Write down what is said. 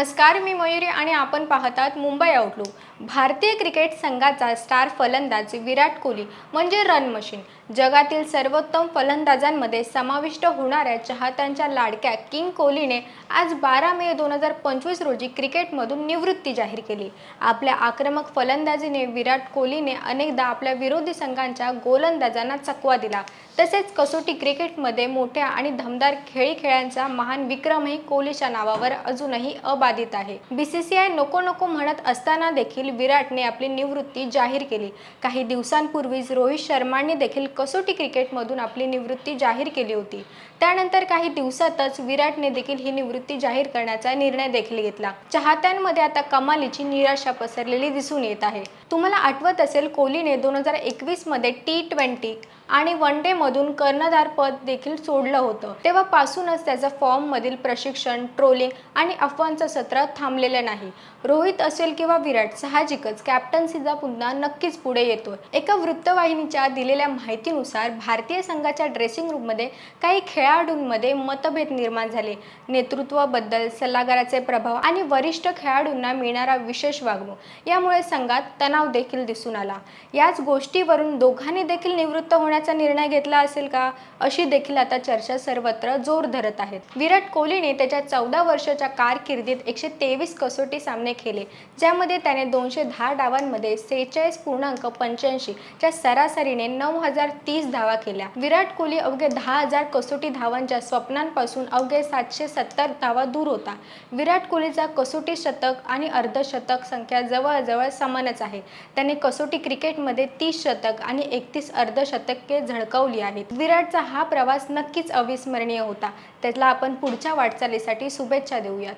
नमस्कार मी मयुरी आणि आपण पाहतात मुंबई आउटलुक भारतीय क्रिकेट संघाचा स्टार फलंदाज विराट कोहली म्हणजे रन मशीन जगातील सर्वोत्तम फलंदाजांमध्ये समाविष्ट होणाऱ्या चाहत्यांच्या लाडक्या किंग कोहलीने आज बारा मे दोन हजार पंचवीस रोजी क्रिकेटमधून निवृत्ती जाहीर केली. आपल्या आक्रमक फलंदाजीने विराट कोहलीने अनेकदा आपल्या विरोधी संघांच्या गोलंदाजांना चकवा दिला. तसेच कसोटी क्रिकेटमध्ये मोठ्या आणि धमदार खेळी खेळांचा महान विक्रमही कोहलीच्या नावावर अजूनही बाधित आहे. बीसीसीआय नको नको म्हणत असताना देखील विराटने आपली निवृत्ती जाहीर केली. काही दिवसांपूर्वीच रोहित शर्माने देखील कसोटी क्रिकेटमधून आपली निवृत्ती जाहीर केली होती. त्यानंतर काही दिवसातच विराटने देखील ही निवृत्ती जाहीर करण्याचा निर्णय देखील घेतला. चाहत्यांमध्ये आता कमालीची निराशा पसरलेली दिसून येत आहे. तुम्हाला आठवत असेल कोहलीने दोन हजार एकवीसमध्ये टी ट्वेंटी आणि वन डे मधून कर्णधार पद देखील सोडलं होतं. तेव्हापासूनच त्याचा फॉर्म मधील प्रशिक्षण ट्रोलिंग आणि अफवांचा सत्रात थांबलेलं नाही. रोहित असेल किंवा विराट साहजिकच कॅप्टन्सीचा पुन्हा नक्कीच पुढे येतोय. एका वृत्तवाहिनीच्या दिलेल्या माहितीनुसार भारतीय संघाच्या ड्रेसिंग रूममध्ये काही खेळाडूंमध्ये मतभेद निर्माण झाले. नेतृत्वाबद्दल सल्लागाराचे प्रभाव आणि वरिष्ठ खेळाडूंना मिळणारा विशेष वागणूक यामुळे संघात तणाव देखील दिसून आला. याच गोष्टीवरून दोघांनी देखील निवृत्त होण्याचा निर्णय घेतला असेल का अशी देखील आता चर्चा सर्वत्र जोर धरत आहेत. विराट कोहलीने त्याच्या चौदा वर्षाच्या कारकिर्दीत एकशे तेवीस कसोटी सामने खेळले ज्यामध्ये त्याने दोनशे दहा डावांमध्ये सेहेचाळीस पूर्णांक पंच्याऐंशी च्या सरासरीने नऊ हजार तीस धावा केल्या. विराट कोहली अवघे दहा हजार कसोटी धावांच्या स्वप्नांपासून अवघे सातशे सत्तर धावा दूर होता. विराट कोहलीचा कसोटी शतक आणि अर्धशतक संख्या जवळजवळ समानच आहे. त्याने कसोटी क्रिकेटमध्ये तीस शतक आणि एकतीस अर्धशतके झळकावली आहेत. विराटचा हा प्रवास नक्कीच अविस्मरणीय होता. त्याला आपण पुढच्या वाटचालीसाठी शुभेच्छा देऊयात.